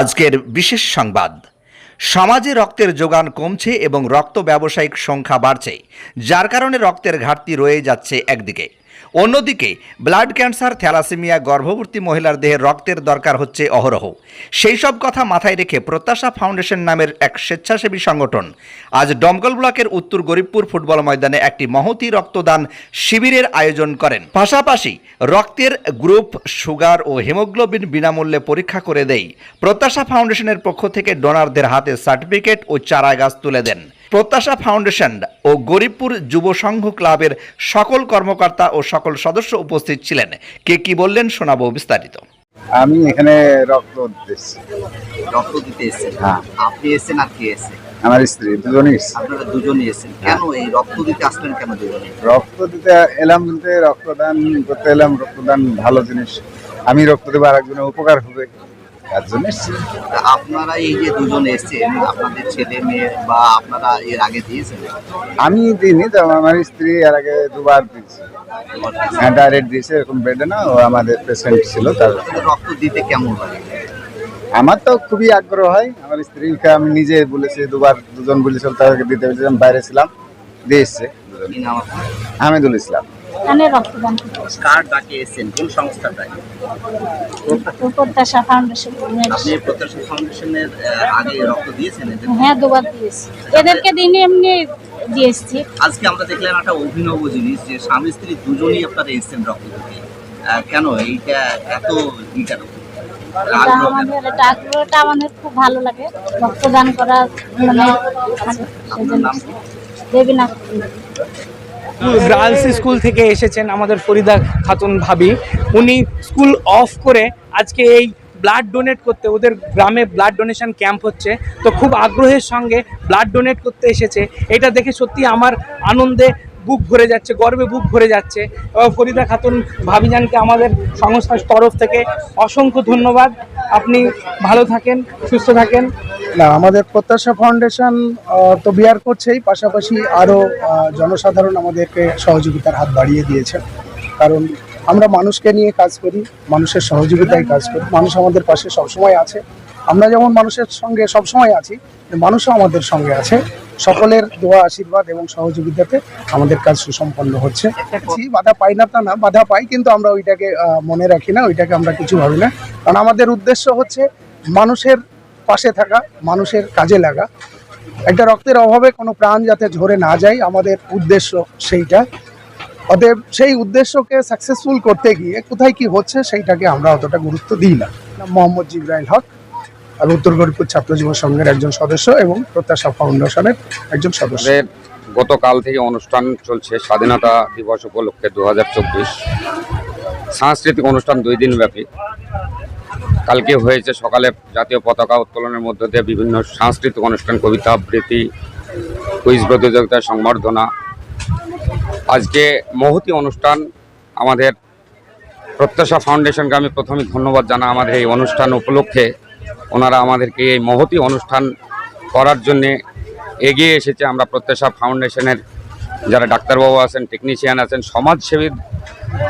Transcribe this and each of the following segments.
আজকের বিশেষ সংবাদ। সমাজে রক্তের যোগান কমছে এবং রক্ত ব্যবসায়িক সংখ্যা বাড়ছে, যার কারণে রক্তের ঘাটতি রয়ে যাচ্ছে একদিকে। অন্যদিকে ব্লাড ক্যান্সার থ্যালাসেমিয়া গর্ভবতী মহিলার দেহে রক্তের দরকার হচ্ছে অহরহ। সেই সব কথা মাথায় রেখে প্রত্যাশা ফাউন্ডেশন নামের এক স্বেচ্ছাসেবী সংগঠন আজ ডমকল ব্লকের উত্তর গরিবপুর ফুটবল ময়দানে একটি মহতি রক্তদান শিবিরের আয়োজন করেন। পাশাপাশি রক্তের গ্রুপ, সুগার ও হিমোগ্লোবিন বিনামূল্যে পরীক্ষা করে দেয় প্রত্যাশা ফাউন্ডেশনের পক্ষ থেকে ডোনারদের হাতে সার্টিফিকেট ও চারা গাছ তুলে দেন। প্রত্যাশা ফাউন্ডেশন ও গরিবপুর যুব সংঘ ক্লাবের সকল কর্মকর্তা ও সকল সদস্য উপস্থিত ছিলেন। কে কি বললেন শোনাবো বিস্তারিত। আমি এখানে রক্ত দিচ্ছি রক্ত দিতে এসেছেন? হ্যাঁ। আপনি এসেছেন আর কে এসেছেন? আমার স্ত্রী দুজনই এসেছে। আপনারা দুজনই এসেছেন। কেন এই রক্ত দিতে আসলেন কেন দুজনে? রক্ত দিতে এলাম বলতে রক্তদান করতে এলাম। রক্তদান ভালো জিনিস। আমি রক্ত দেবো আর একজনের উপকার হবে। তার জন্য এসেছি। আপনারা এই যে দুজনে এসেছেন আপনাদের ছেলে মেয়ে বা আপনারা এর আগে দিয়েছেন? আমি দিইনি তো আমার স্ত্রী এর আগে দুবার দিয়েছে। হ্যাঁ ডাইরেক্ট দিয়েছে এরকম বেডে না ও আমাদের পেশেন্ট ছিল তার রক্ত দিতে কেমন লাগে? আমার তো খুবই আগ্রহ হয় আমার স্ত্রীকে আমি নিজে বলেছি দুবার দুজন বলেছিল তাদেরকে দিতে বলেছিলাম বাইরে ছিলাম দিয়ে এসছে হামিদুল ইসলাম। এখানে রক্তদান কার ডাকে এসেছেন? কোন সংস্থার ডাকে? প্রত্যাশা ফাউন্ডেশন আপনি প্রত্যাশা ফাউন্ডেশনের আগে রক্ত দিয়েছেন হ্যাঁ দুবার দিয়েছি। এদেরকে দিনে এমনি দিয়ে এসেছি। আজকে আমরা দেখলাম একটা অভিনব জিনিস যে স্বামী স্ত্রী দুজনেই আপনারা এসেছেন রক্ত দিতে। কেন? এইটা এত ই কেন এটা আমাদের এটা আগ্রহটা আমাদের খুব ভালো লাগে। রক্তদান করা মানে আপনার দেবীনাথ গার্লস স্কুল থেকে এসেছেন আমাদের ফরিদা খাতুন ভাবি। উনি স্কুল অফ করে আজকে এই ব্লাড ডোনেট করতে, ওদের গ্রামে ব্লাড ডোনেশন ক্যাম্প হচ্ছে। তো খুব আগ্রহের সঙ্গে ব্লাড ডোনেট করতে এসেছে। এটা দেখে সত্যি আমার আনন্দে বুক ভরে যাচ্ছে, গর্বে বুক ভরে যাচ্ছে। ফরিদা খাতুন ভাবিজানকে আমাদের সংস্থার তরফ থেকে অসংখ্য ধন্যবাদ। আপনি ভালো থাকেন, সুস্থ থাকেন। না, আমাদের প্রত্যাশা ফাউন্ডেশন তো বিয়ার করছেই, পাশাপাশি আরও জনসাধারণ আমাদেরকে সহযোগিতার হাত বাড়িয়ে দিয়েছে। কারণ আমরা মানুষকে নিয়ে কাজ করি, মানুষের সহযোগিতায় কাজ করি, মানুষ আমাদের পাশে সবসময় আছে। আমরা যেমন মানুষের সঙ্গে সবসময় আছি মানুষও আমাদের সঙ্গে আছে। সকলের দোয়া, আশীর্বাদ এবং সহযোগিতাতে আমাদের কাজ সুসম্পন্ন হচ্ছে। বাধা পাই না তা না, বাধা পাই, কিন্তু আমরা ওইটাকে মনে রাখি না, ওইটাকে আমরা কিছু ভাবি না। কারণ আমাদের উদ্দেশ্য হচ্ছে মানুষের পাশে থাকা, মানুষের কাজে লাগা। একটা রক্তের অভাবে কোনো প্রাণ যাতে ঝরে না যায়, আমাদের উদ্দেশ্য সেইটা। অতএব সেই উদ্দেশ্যকে সাকসেসফুল করতে গিয়ে কোথায় কি হচ্ছে সেইটাকে আমরা অতটা গুরুত্ব দিই না। মোহাম্মদ জিব্রাইল হক আর উত্তর গরিপুর ছাত্র যুব সংঘের একজন সদস্য এবং প্রত্যাশা ফাউন্ডেশনের একজন সদস্য। গতকাল থেকে অনুষ্ঠান চলছে স্বাধীনতা দিবস উপলক্ষে দু হাজার চব্বিশ। সাংস্কৃতিক অনুষ্ঠান দুই দিন ব্যাপী। কালকে হয়েছে সকালে জাতীয় পতাকা উত্তোলনের মধ্য দিয়ে বিভিন্ন সাংস্কৃতিক অনুষ্ঠান, কবিতা আবৃত্তি কুইজ প্রতিযোগিতা, সংবর্ধনা। আজকে মহতি অনুষ্ঠান আমাদের প্রত্যাশা ফাউন্ডেশনকে আমি প্রথমে ধন্যবাদ জানা আমাদের এই অনুষ্ঠান উপলক্ষে। ওনারা আমাদেরকে এই মহতি অনুষ্ঠান করার জন্যে এগিয়ে এসেছে। আমরা প্রত্যাশা ফাউন্ডেশনের যারা ডাক্তারবাবু আছেন টেকনিশিয়ান আছেন, সমাজসেবী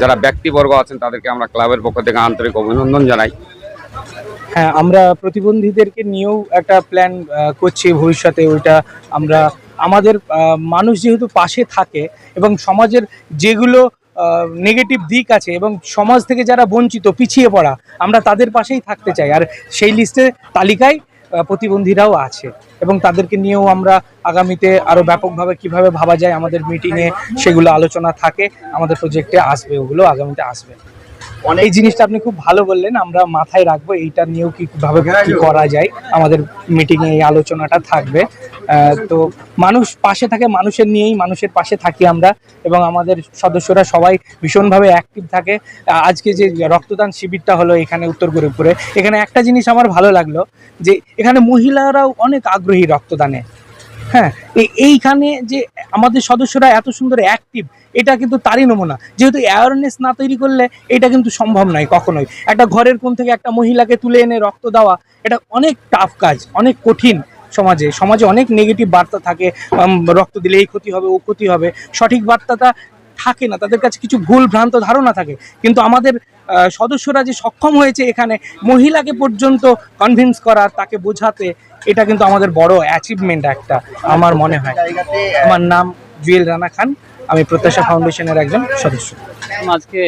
যারা ব্যক্তিবর্গ আছেন, তাদেরকে আমরা ক্লাবের পক্ষ থেকে আন্তরিক অভিনন্দন জানাই। হ্যাঁ আমরা প্রতিবন্ধীদেরকে নিয়েও একটা প্ল্যান করছি ভবিষ্যতে। ওইটা আমরা, আমাদের মানুষ যেহেতু পাশে থাকে এবং সমাজের যেগুলো নেগেটিভ দিক আছে এবং সমাজ থেকে যারা বঞ্চিত, পিছিয়ে পড়া, আমরা তাদের পাশেই থাকতে চাই। আর সেই লিস্টে তালিকায় প্রতিবন্ধীরাও আছে। এবং তাদেরকে নিয়েও আমরা আগামীতে আরও ব্যাপকভাবে কীভাবে ভাবা যায় আমাদের মিটিংয়ে সেগুলো আলোচনা থাকে আমাদের প্রজেক্টে আসবে ওগুলো আগামীতে আসবে। এই জিনিসটা আপনি খুব ভালো বললেন আমরা মাথায় রাখব এইটা নিয়েও কীভাবে কি করা যায় আমাদের মিটিংয়ে এ এই আলোচনাটা থাকবে। তো মানুষ পাশে থাকে, মানুষের নিয়েই মানুষের পাশে থাকি আমরা এবং আমাদের সদস্যরা সবাই ভীষণভাবে অ্যাক্টিভ থাকে। আজকে যে রক্তদান শিবিরটা হলো এখানে উত্তর গরিবপুরে এখানে একটা জিনিস আমার ভালো লাগল যে এখানে মহিলারাও অনেক আগ্রহী রক্তদানে। হ্যাঁ এইখানে যে আমাদের সদস্যরা এত সুন্দর অ্যাক্টিভ এটা কিন্তু তারই নমুনা। যেহেতু অ্যাওয়ারনেস না তৈরি করলে এটা কিন্তু সম্ভব নয় কখনোই। একটা ঘরের কোন থেকে একটা মহিলাকে তুলে এনে রক্ত দেওয়া, এটা অনেক টাফ কাজ, অনেক কঠিন। সমাজে সমাজে অনেক নেগেটিভ বার্তা থাকে রক্ত দিলে এই ক্ষতি হবে, ও ক্ষতি হবে। সঠিক বার্তাটা থাকে না, তাদের কাছে কিছু ভুল ভ্রান্ত ধারণা থাকে। কিন্তু আমাদের সদস্যরা যে সক্ষম হয়েছে এখানে, মহিলাকে পর্যন্ত কনভিন্স করার তাকে বোঝাতে, এটা কিন্তু আমাদের বড় অ্যাচিভমেন্ট একটা, আমার মনে হয়। আমার নাম জুয়েল রানা খান, আমি প্রত্যাশা ফাউন্ডেশনের একজন সদস্য। আজকে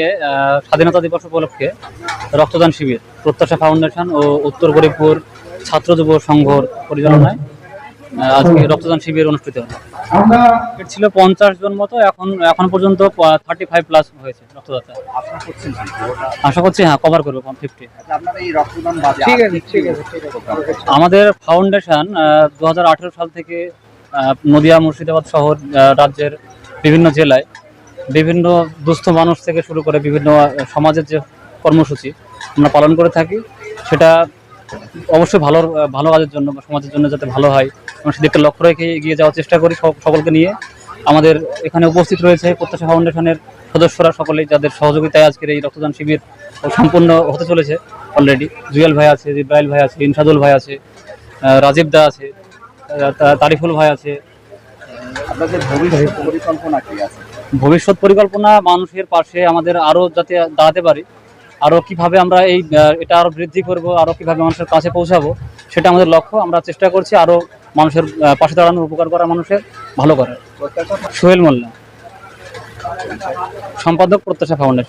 স্বাধীনতা দিবস উপলক্ষে রক্তদান শিবির, প্রত্যাশা ফাউন্ডেশন ও উত্তর গরিবপুর ছাত্র যুব সংঘর পরিচালনায় আজকে রক্তদান শিবির অনুষ্ঠিত হলো ছিল পঞ্চাশ জন মতো এখন এখন পর্যন্ত থার্টি ফাইভ প্লাস হয়েছে রক্তদাতা আশা করছি হ্যাঁ কভার করব ফিফটি আচ্ছা, আপনারা এই রক্তদান বাদে ঠিক আর আছে, কি ঠিক কি আছে, ঠিক আছে। program? আমাদের ফাউন্ডেশন দু হাজার আঠেরো সাল থেকে নদিয়া মুর্শিদাবাদ শহর রাজ্যের বিভিন্ন জেলায় বিভিন্ন দুস্থ মানুষ থেকে শুরু করে বিভিন্ন সমাজের যে কর্মসূচি আমরা পালন করে থাকি সেটা অবশ্যই ভালো ভালো কাজের জন্য বা সমাজের জন্য যাতে ভালো হয়। এবং সেদিকটা লক্ষ্য রেখে এগিয়ে যাওয়ার চেষ্টা করি সক- সকলকে নিয়ে। আমাদের এখানে উপস্থিত রয়েছে প্রত্যাশা ফাউন্ডেশনের সদস্যরা সকলেই যাদের সহযোগিতায় আজকের এই রক্তদান শিবির সম্পূর্ণ হতে চলেছে অলরেডি জুয়েল ভাই আছে জিব্রাইল ভাই আছে ইনসাদুল ভাই আছে রাজীব দা আছে তারিফুল ভাই আছে। আপনাদের ভবিষ্যৎ পরিকল্পনা কি আছে? ভবিষ্যৎ পরিকল্পনা মানুষের পাশে আমাদের আরও যাতে দাঁড়াতে পারি আরও কীভাবে আমরা এই এটা আরও বৃদ্ধি করব আরও কীভাবে মানুষের কাছে পৌঁছাবো, সেটা আমাদের লক্ষ্য। আমরা চেষ্টা করছি আরও মানুষের পাশে দাঁড়ানোর, উপকার করা মানুষের, ভালো করার। সোহেল মোল্লা, সম্পাদক প্রত্যাশা ফাউন্ডেশন।